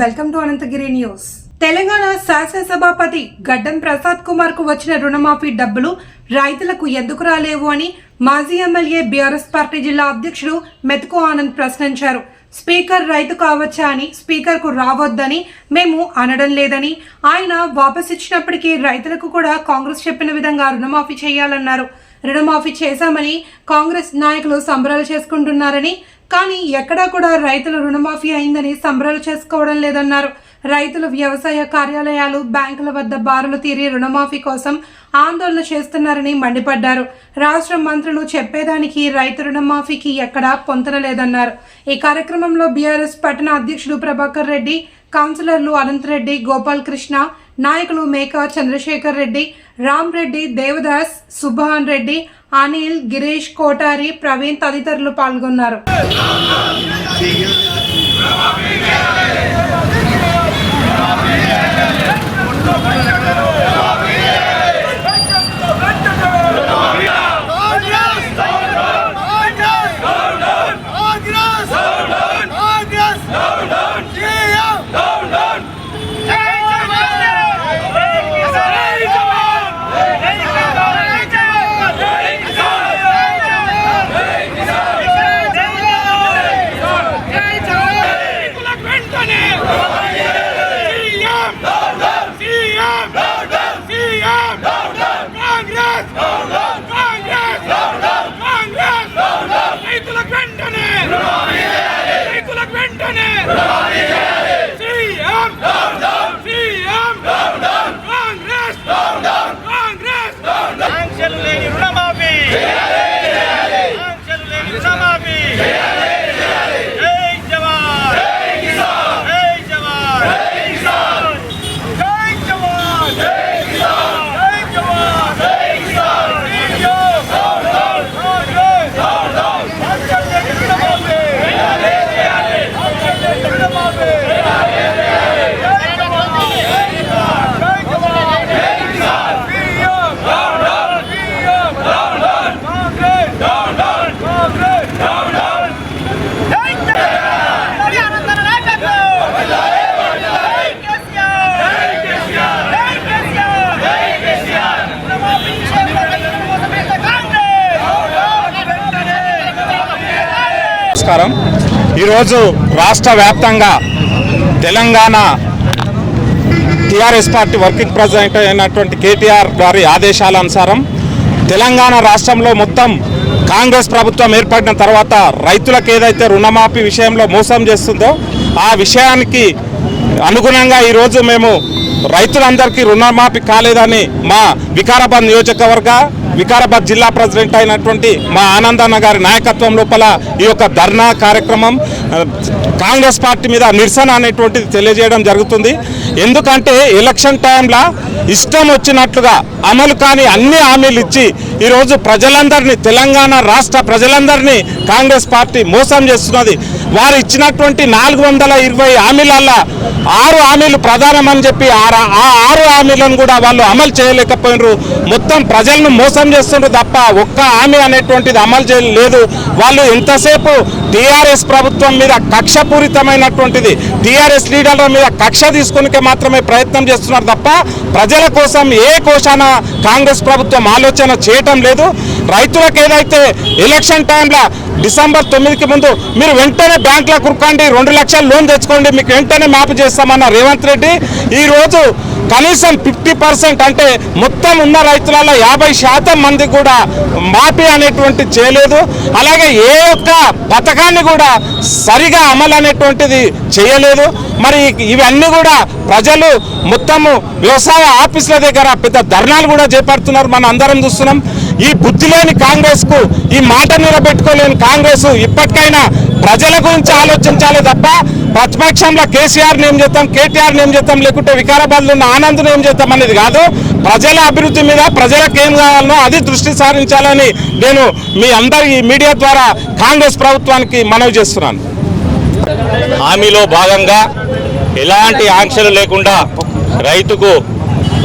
Welcome to Ananthagiri news. Telangana శాసనసభాపతి Gaddam Prasad కుమార్కు వచ్చిన రుణమాఫీ డబ్బులు రైతులకు ఎందుకు రాలేవు అని మాజీ ఎమ్మెల్యే బీఆర్ఎస్ పార్టీ జిల్లా అధ్యక్షుడు మెతుకు ఆనంద్ ప్రశ్నించారు. స్పీకర్ రైతు కావచ్చా అని స్పీకర్కు రావద్దని మేము అనడం లేదని ఆయన వాపస్ ఇచ్చినప్పటికీ రైతులకు కూడా కాంగ్రెస్ చెప్పిన విధంగా రుణమాఫీ చేయాలన్నారు. రుణమాఫీ చేశామని కాంగ్రెస్ నాయకులు సంబరాలు చేసుకుంటున్నారని కానీ ఎక్కడా కూడా రైతుల రుణమాఫీ అయిందని సంబరాలు చేసుకోవడం లేదన్నారు. రైతులు వ్యవసాయ కార్యాలయాలు బ్యాంకుల వద్ద బారులు తీరి రుణమాఫీ కోసం ఆందోళన చేస్తున్నారని మండిపడ్డారు. రాష్ట్ర మంత్రులు చెప్పేదానికి రైతు రుణమాఫీకి ఎక్కడా పొంతన లేదన్నారు. ఈ కార్యక్రమంలో బీఆర్ఎస్ పట్టణ అధ్యక్షుడు ప్రభాకర్ రెడ్డి కౌన్సిలర్లు అనంత్ రెడ్డి గోపాల్ కృష్ణ నాయకులు మేకా చంద్రశేఖర్ రెడ్డి రామ్ రెడ్డి దేవదాస్ సుభాన్ రెడ్డి అనిల్ గిరీష్ కోటారి ప్రవీణ్ తదితరులు పాల్గొన్నారు. నమస్కారం. ఈరోజు రాష్ట్ర వ్యాప్తంగా Telangana TRS party working president అయినటువంటి కేటీఆర్ గారి ఆదేశాల అనుసారం తెలంగాణ రాష్ట్రంలో మొత్తం కాంగ్రెస్ ప్రభుత్వం ఏర్పడిన తర్వాత రైతులకు ఏదైతే రుణమాఫీ విషయంలో మోసం చేస్తుందో ఆ విషయానికి అనుగుణంగా ఈరోజు మేము రైతులందరికీ రుణమాఫీ కాలేదని మా వికారాబాద్ నియోజకవర్గ వికారాబాద్ జిల్లా ప్రెసిడెంట్ అయినటువంటి మా ఆనందన్న గారి నాయకత్వం లోపల ఈ యొక్క ధర్నా కార్యక్రమం కాంగ్రెస్ పార్టీ మీద నిరసన అనేటువంటిది తెలియజేయడం జరుగుతుంది. ఎందుకంటే ఎలక్షన్ టైంలో ఇష్టం వచ్చినట్లుగా అమలు కాని అన్ని హామీలు ఇచ్చి ఈరోజు ప్రజలందరినీ తెలంగాణ రాష్ట్ర ప్రజలందరినీ కాంగ్రెస్ పార్టీ మోసం చేస్తున్నది. వారు ఇచ్చినటువంటి నాలుగు వందల ఇరవై హామీలల్లా ఆరు హామీలు ప్రధానమని చెప్పి ఆ ఆ ఆరు హామీలను కూడా వాళ్ళు అమలు చేయలేకపోయినారు. మొత్తం ప్రజలను మోసం చేస్తుండ్రు తప్ప ఒక్క హామీ అనేటువంటిది అమలు చేయలేదు. వాళ్ళు ఎంతసేపు టీఆర్ఎస్ ప్రభుత్వం మీద కక్షపూరితమైనటువంటిది టీఆర్ఎస్ లీడర్ల మీద కక్ష తీసుకునికే మాత్రమే ప్రయత్నం చేస్తున్నారు తప్ప ప్రజల కోసం ఏ కోశాన కాంగ్రెస్ ప్రభుత్వం ఆలోచన చేయటం లేదు రైతులకు ఏదైతే ఎలక్షన్ టైంలో డిసెంబర్ తొమ్మిదికి ముందు మీరు వెంటనే బ్యాంకులో కురకండి రెండు లక్షలు లోన్ తెచ్చుకోండి మీకు వెంటనే మ్యాప్ చేస్తామన్న రేవంత్ రెడ్డి. ఈరోజు కనీసం ఫిఫ్టీ పర్సెంట్ అంటే మొత్తం ఉన్న రైతులలో యాభై శాతం మంది కూడా మాఫీ అనేటువంటి చేయలేదు. అలాగే ఏ ఒక్క పథకాన్ని కూడా సరిగా అమలు అనేటువంటిది చేయలేదు. మరి ఇవన్నీ కూడా ప్రజలు మొత్తము వ్యవసాయ ఆఫీసుల దగ్గర పెద్ద ధర్నాలు కూడా చేపడుతున్నారు. మనం అందరం చూస్తున్నాం. ఈ బుద్ధి లేని కాంగ్రెస్కు ఈ మాట నిలబెట్టుకోలేని కాంగ్రెస్ ఇప్పటికైనా ప్రజల గురించి ఆలోచించాలి తప్ప ప్రతిపక్షంలో కేసీఆర్ నేమ్ చేద్దాం కేటీఆర్ నేమ్ చేద్దాం లేకుంటే వికారాబాద్లో ఉన్న ఆనంద్ నేమ్ చేద్దాం అనేది కాదు. ప్రజల అభివృద్ధి మీద ప్రజలకు ఏం కావాలనో అది దృష్టి సారించాలని నేను మీ అందరి ఈ మీడియా ద్వారా కాంగ్రెస్ ప్రభుత్వానికి మనవి చేస్తున్నాను. హామీలో భాగంగా ఎలాంటి ఆంక్షలు లేకుండా రైతుకు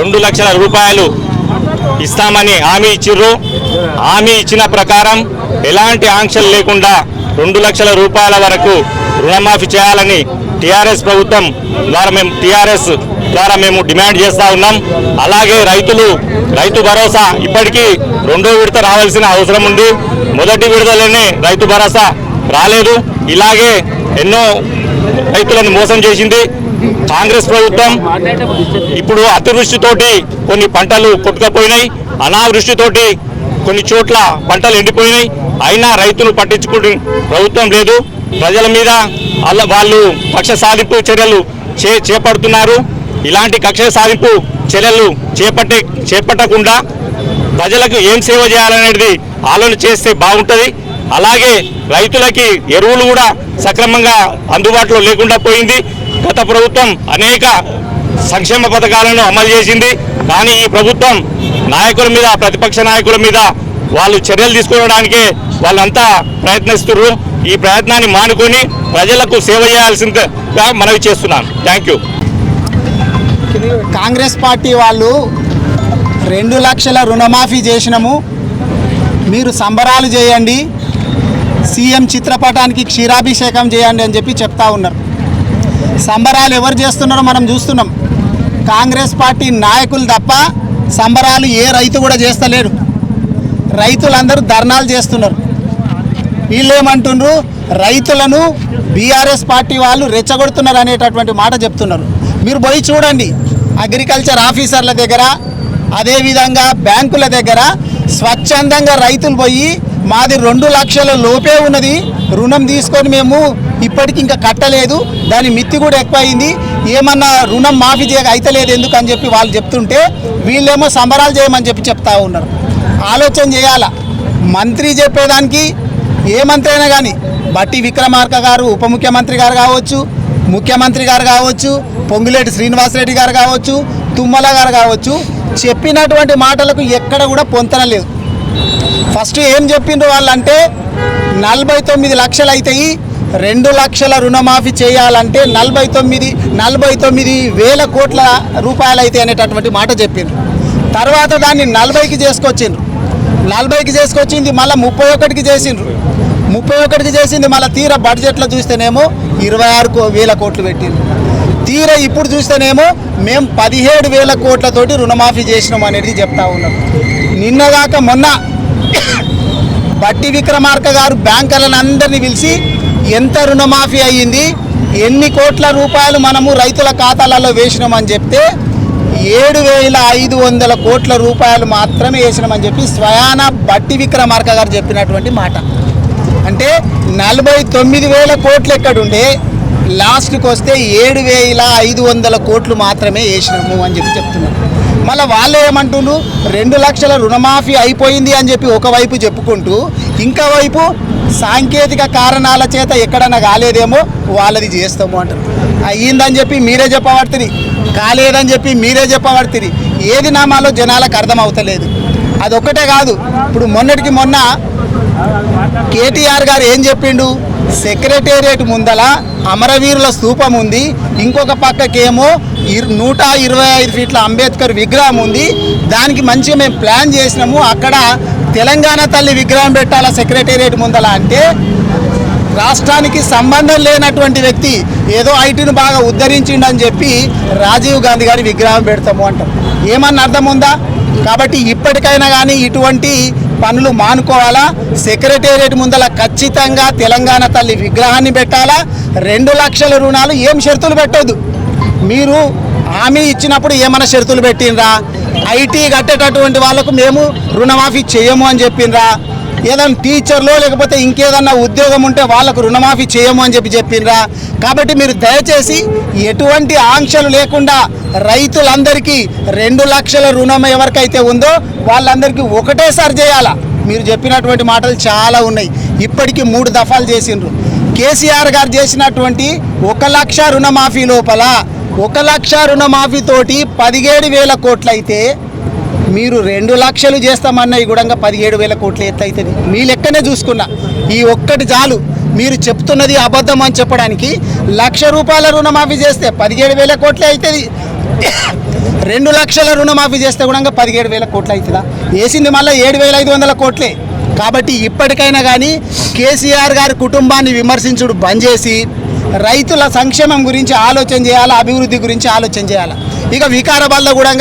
రెండు లక్షల రూపాయలు ఇస్తామని హామీ ఇచ్చిర్రు. హామీ ఇచ్చిన ప్రకారం ఎలాంటి ఆంక్షలు లేకుండా రెండు లక్షల రూపాయల వరకు రుణమాఫీ చేయాలని టీఆర్ఎస్ ప్రభుత్వం ద్వారా మేము టీఆర్ఎస్ ద్వారా మేము డిమాండ్ చేస్తూ ఉన్నాం. అలాగే రైతులు రైతు భరోసా ఇప్పటికీ రెండో విడత రావాల్సిన అవసరం ఉంది. మొదటి విడతలోనే రైతు భరోసా రాలేదు. ఇలాగే ఎన్నో రైతులను మోసం చేసింది కాంగ్రెస్ ప్రభుత్వం. ఇప్పుడు అతివృష్టితోటి కొన్ని పంటలు కొట్టుకపోయినాయి అనావృష్టితోటి కొన్ని చోట్ల పంటలు ఎండిపోయినాయి. అయినా రైతులు పట్టించుకునే ప్రభుత్వం లేదు. ప్రజల మీద అల్ల వాళ్ళు కక్ష సాధింపు చర్యలు చే చేపడుతున్నారు. ఇలాంటి కక్ష సాధింపు చర్యలు చేపట్టే చేపట్టకుండా ప్రజలకు ఏం సేవ చేయాలనేది ఆలోచన చేస్తే బాగుంటుంది. అలాగే రైతులకి ఎరువులు కూడా సక్రమంగా అందుబాటులో లేకుండా పోయింది. గత ప్రభుత్వం అనేక సంక్షేమ పథకాలను అమలు చేసింది. కానీ ఈ ప్రభుత్వం నాయకుల మీద ప్రతిపక్ష నాయకుల మీద వాళ్ళు చర్యలు తీసుకోవడానికే వాళ్ళంతా ప్రయత్నిస్తున్నారు ఈ ప్రయత్నాన్ని మానుకొని ప్రజలకు సేవ చేయాల్సిందిగా మనవి చేస్తున్నాను. థ్యాంక్ యూ కాంగ్రెస్ పార్టీ వాళ్ళు రెండు లక్షల రుణమాఫీ చేసినాము. మీరు సంబరాలు చేయండి. సీఎం చిత్రపటానికి క్షీరాభిషేకం చేయండి అని చెప్పి చెప్తా ఉన్నారు. సంబరాలు ఎవరు చేస్తున్నారో మనం చూస్తున్నాం. కాంగ్రెస్ పార్టీ నాయకులు తప్ప సంబరాలు ఏ రైతు కూడా చేస్తలేడు. రైతులందరూ ధర్నాలు చేస్తున్నారు. వీళ్ళు ఏమంటుండ్రు రైతులను బీఆర్ఎస్ పార్టీ వాళ్ళు రెచ్చగొడుతున్నారు అనేటటువంటి మాట చెప్తున్నారు. మీరు పోయి చూడండి. అగ్రికల్చర్ ఆఫీసర్ల దగ్గర అదేవిధంగా బ్యాంకుల దగ్గర స్వచ్ఛందంగా రైతులు పోయి మాది రెండు లక్షల లోపే ఉన్నది. రుణం తీసుకొని మేము ఇప్పటికి ఇంకా కట్టలేదు. దాని మిత్తి కూడా ఎక్కువైంది. ఏమన్నా రుణం మాఫీ చేయక అయితలేదు ఎందుకు అని చెప్పి వాళ్ళు చెప్తుంటే వీళ్ళేమో సంబరాలు చేయమని చెప్పి చెప్తా ఉన్నారు. ఆలోచన చేయాల. మంత్రి చెప్పేదానికి ఏ మంత్రి అయినా కానీ బట్టి విక్రమార్క గారు ఉప ముఖ్యమంత్రి గారు కావచ్చు ముఖ్యమంత్రి గారు కావచ్చు పొంగులేటి శ్రీనివాసరెడ్డి గారు కావచ్చు తుమ్మల గారు కావచ్చు చెప్పినటువంటి మాటలకు ఎక్కడ కూడా పొంతన లేదు. ఫస్ట్ ఏం చెప్పిండ్రు వాళ్ళంటే నలభై తొమ్మిది లక్షలు అవుతాయి రెండు లక్షల రుణమాఫీ చేయాలంటే నలభై తొమ్మిది నలభై తొమ్మిది వేల కోట్ల రూపాయలు అయితే అనేటటువంటి మాట చెప్పిండ్రు. తర్వాత దాన్ని నలభైకి చేసుకొచ్చిండ్రు. నలభైకి చేసుకొచ్చింది మళ్ళీ ముప్పై ఒకటికి చేసిండ్రు. ముప్పై ఒకటికి చేసింది మళ్ళీ తీర బడ్జెట్లో చూస్తేనేమో ఇరవై ఆరు వేల కోట్లు పెట్టిండ్రు. తీర ఇప్పుడు చూస్తేనేమో మేము పదిహేడు వేల కోట్లతోటి రుణమాఫీ చేసినాం అనేది చెప్తా ఉన్నాం. నిన్నదాకా మొన్న బట్టి విక్రమార్క గారు బ్యాంకర్లను అందరినీ పిలిచి ఎంత రుణమాఫీ అయ్యింది ఎన్ని కోట్ల రూపాయలు మనము రైతుల ఖాతాలలో వేసినామని చెప్తే ఏడు వేల ఐదు వందల కోట్ల రూపాయలు మాత్రమే వేసినామని చెప్పి స్వయాన బట్టి విక్రమార్క గారు చెప్పినటువంటి మాట. అంటే నలభై తొమ్మిది వేల కోట్లు ఎక్కడుండే లాస్ట్కి వస్తే ఏడు వేల ఐదు వందల కోట్లు మాత్రమే వేసినాము అని చెప్పి చెప్తున్నారు. మళ్ళీ వాళ్ళు ఏమంటుండ్రు? రెండు లక్షల రుణమాఫీ అయిపోయింది అని చెప్పి ఒకవైపు చెప్పుకుంటూ ఇంకా వైపు సాంకేతిక కారణాల చేత ఎక్కడన్నా కాలేదేమో వాళ్ళది చేస్తాము అంటారు. అయ్యిందని చెప్పి మీరే చెప్పబడుతుంది. కాలేదని చెప్పి మీరే చెప్పబడుతుంది. ఏది నామాలో జనాలకు అర్థమవుతలేదు. అదొక్కటే కాదు. ఇప్పుడు మొన్నటికి మొన్న కేటీఆర్ గారు ఏం చెప్పిండు? సెక్రటేరియట్ ముందల అమరవీరుల స్థూపం ఉంది. ఇంకొక పక్కకేమో నూట ఇరవై ఐదు ఫీట్ల అంబేద్కర్ విగ్రహం ఉంది. దానికి మంచిగా మేము ప్లాన్ చేసినాము. అక్కడ తెలంగాణ తల్లి విగ్రహం పెట్టాలా సెక్రటేరియట్ ముందల అంటే రాష్ట్రానికి సంబంధం లేనటువంటి వ్యక్తి ఏదో ఐటీని బాగా ఉద్ధరించిండని చెప్పి రాజీవ్ గాంధీ గారి విగ్రహం పెడతాము అంటాం. ఏమన్నా అర్థం ఉందా? కాబట్టి ఇప్పటికైనా కానీ ఇటువంటి పనులు మానుకోవాలా? సెక్రటేరియట్ ముందల ఖచ్చితంగా తెలంగాణ తల్లి విగ్రహాన్ని పెట్టాలా? రెండు లక్షల రుణాలు ఏం షరతులు పెట్టొద్దు. మీరు హామీ ఇచ్చినప్పుడు ఏమైనా షరతులు పెట్టినరా ఐటీ కట్టేటటువంటి వాళ్ళకు మేము రుణమాఫీ చేయము అని చెప్పిండ్రా? ఏదైనా టీచర్లో లేకపోతే ఇంకేదన్నా ఉద్యోగం ఉంటే వాళ్ళకు రుణమాఫీ చేయము అని చెప్పి చెప్పినరా? కాబట్టి మీరు దయచేసి ఎటువంటి ఆంక్షలు లేకుండా రైతులందరికీ రెండు లక్షల రుణం ఎవరికైతే ఉందో వాళ్ళందరికీ ఒకటేసారి చేయాలా? మీరు చెప్పినటువంటి మాటలు చాలా ఉన్నాయి. ఇప్పటికీ మూడు దఫాలు చేసిండ్రు. కేసీఆర్ గారు చేసినటువంటి ఒక లక్ష రుణమాఫీ లోపల ఒక లక్ష రుణమాఫీతోటి పదిహేడు వేల కోట్లయితే మీరు రెండు లక్షలు చేస్తామన్న ఈ కూడా పదిహేడు వేల కోట్లు ఎత్తైతుంది మీ లెక్కనే చూసుకున్నా. ఈ ఒక్కటి చాలు. మీరు చెప్తున్నది అబద్ధం అని చెప్పడానికి లక్ష రూపాయల రుణమాఫీ చేస్తే పదిహేడు వేల కోట్లే అవుతుంది రెండు లక్షల రుణమాఫీ చేస్తే కూడా పదిహేడు వేల కోట్లు అవుతుందా వేసింది మళ్ళీ ఏడు వేల ఐదు వందల కోట్లే. కాబట్టి ఇప్పటికైనా కానీ కేసీఆర్ గారి కుటుంబాన్ని విమర్శించుడు బంద్ చేసి రైతుల సంక్షేమం గురించి ఆలోచన చేయాలి అభివృద్ధి గురించి ఆలోచన చేయాలి? ఇక వికారాబాద్లో కూడా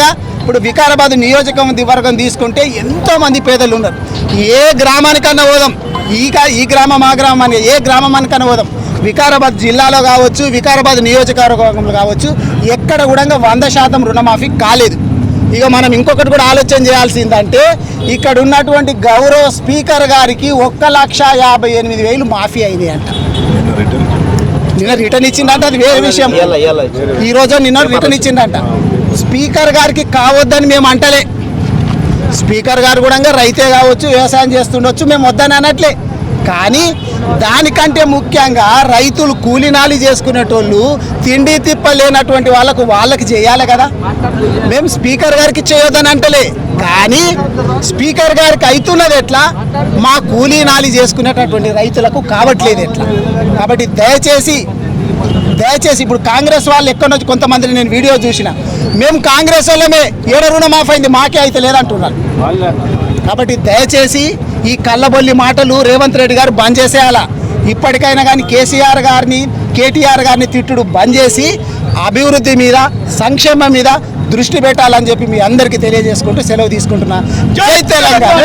ఇప్పుడు వికారాబాద్ నియోజకవర్గం తీసుకుంటే ఎంతో మంది పేదలు ఉన్నారు. ఏ గ్రామానికన్నా పోదాం. ఈ ఈ గ్రామం ఆ గ్రామానికి ఏ గ్రామానికన్నా పోదాం. వికారాబాద్ జిల్లాలో కావచ్చు వికారాబాద్ నియోజకవర్గంలో కావచ్చు ఎక్కడ కూడా వంద శాతం రుణమాఫీ కాలేదు. ఇక మనం ఇంకొకటి కూడా ఆలోచన చేయాల్సిందంటే ఇక్కడ ఉన్నటువంటి గౌరవ స్పీకర్ గారికి ఒక్క లక్ష యాభై ఎనిమిది వేలు మాఫీ అయినాయి అంట. నిన్న రిటర్న్ ఇచ్చిందంట అది వేరే విషయం. ఈ రోజు నిన్న రిటర్న్ ఇచ్చిందంట. స్పీకర్ గారికి కావద్దని మేము అంటలే. స్పీకర్ గారు కూడా రైతే కావచ్చు వ్యవసాయం చేస్తుండొచ్చు మేము వద్దని అనట్లే. కానీ దానికంటే ముఖ్యంగా రైతులు కూలినాలి చేసుకునేటోళ్ళు తిండి తిప్ప లేనటువంటి వాళ్ళకు వాళ్ళకి చేయాలి కదా. మేము స్పీకర్ గారికి చేయొద్దని అంటలే. కానీ స్పీకర్ గారికి అవుతున్నది ఎట్లా? మా కూలీనాలి చేసుకునేటటువంటి రైతులకు కావట్లేదు ఎట్లా? కాబట్టి దయచేసి దయచేసి ఇప్పుడు కాంగ్రెస్ వాళ్ళు ఎక్కడి నుంచి కొంతమందిని నేను వీడియో చూసిన మేము కాంగ్రెస్ వాళ్ళమే ఏడ రుణమాఫ్ అయింది మాకే అయితే లేదంటున్నారు. కాబట్టి దయచేసి ఈ కళ్ళబొల్లి మాటలు రేవంత్ రెడ్డి గారు బంద్ చేసేయాల? ఇప్పటికైనా కానీ కేసీఆర్ గారిని కేటీఆర్ గారిని తిట్టుడు బంద్ చేసి అభివృద్ధి మీద సంక్షేమం మీద దృష్టి పెట్టాలని చెప్పి మీ అందరికీ తెలియజేసుకుంటూ సెలవు తీసుకుంటున్నా. జై తెలంగాణ!